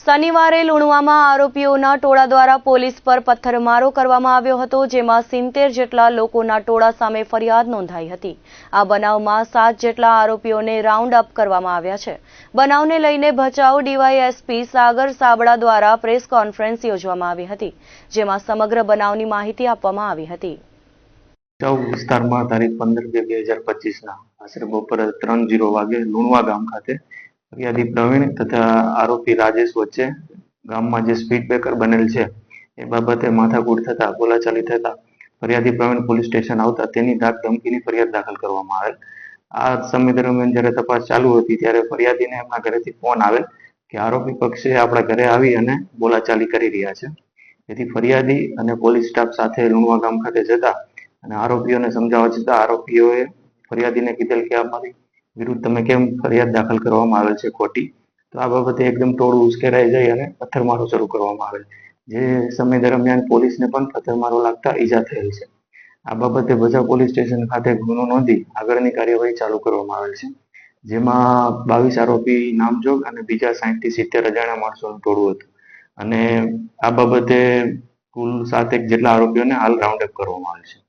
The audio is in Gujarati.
શનિવારે લુણવામાં આરોપીઓના ટોળા દ્વારા પોલીસ પર પથ્થરમારો કરવામાં આવ્યો હતો, જેમાં સિત્તેર જેટલા લોકોના ટોળા સામે ફરિયાદ નોંધાઈ હતી. આ બનાવમાં સાત જેટલા આરોપીઓને રાઉન્ડ અપ કરવામાં આવ્યા છે. બનાવને લઈને ભચાઉ ડીવાયએસપી સાગર સાબડા દ્વારા પ્રેસ કોન્ફરન્સ યોજવામાં આવી હતી, જેમાં સમગ્ર બનાવની માહિતી આપવામાં આવી હતી. ભચાઉ વિસ્તારમાં તારીખ પંદર બે બે હજાર પચીસના આશરે બપોરે ત્રણ જીરો વાગે લુણવા ગામ ખાતે ફરિયાદી પ્રવીણ તથા આરોપી રાજેશ વચ્ચે ગામમાં જે સ્પીડ બ્રેકર બનેલ છે, એ બાબતે માથાકૂટ થતા, બોલાચાલી થતા ફરિયાદી પ્રવીણ પોલીસ સ્ટેશન આવતા તેની ધાક ધમકીની ફરિયાદ દાખલ કરવામાં આવેલ. આ સમય દરમિયાન જ્યારે તપાસ ચાલુ હતી ત્યારે ફરિયાદીને એમના ઘરેથી ફોન આવેલ કે આરોપી પક્ષે આપણા ઘરે આવી અને બોલાચાલી કરી રહ્યા છે. તેથી ફરિયાદી અને પોલીસ સ્ટાફ સાથે લુણવા ગામ ખાતે જતા અને આરોપીઓને સમજાવવા છતાં આરોપીઓએ ફરિયાદીને કીધેલ કે અમારી વિરુદ્ધ તમે કેમ ફરિયાદ દાખલ કરવામાં આવેલ છે ખોટી? તો આ બાબતે એકદમ ટોળું ઉશ્કેરાઈ જઈ અને પથ્થરમારો શરૂ કરવામાં આવેલ. જે સમય દરમિયાન પોલીસને પણ પથ્થરમારો લાગતા ઈજા થયેલ છે. આ બાબતે ભજા પોલીસ સ્ટેશન ખાતે ગુનો નોંધી આગળની કાર્યવાહી ચાલુ કરવામાં આવેલ છે. જેમાં બાવીસ આરોપી નામજોગ અને બીજા સાહીઠથી સિત્તેર અજાણ્યા માણસોનું ટોળું હતું. અને આ બાબતે કુલ સાતેક જેટલા આરોપીઓને હાલ રાઉન્ડ અપ કરવામાં આવે છે.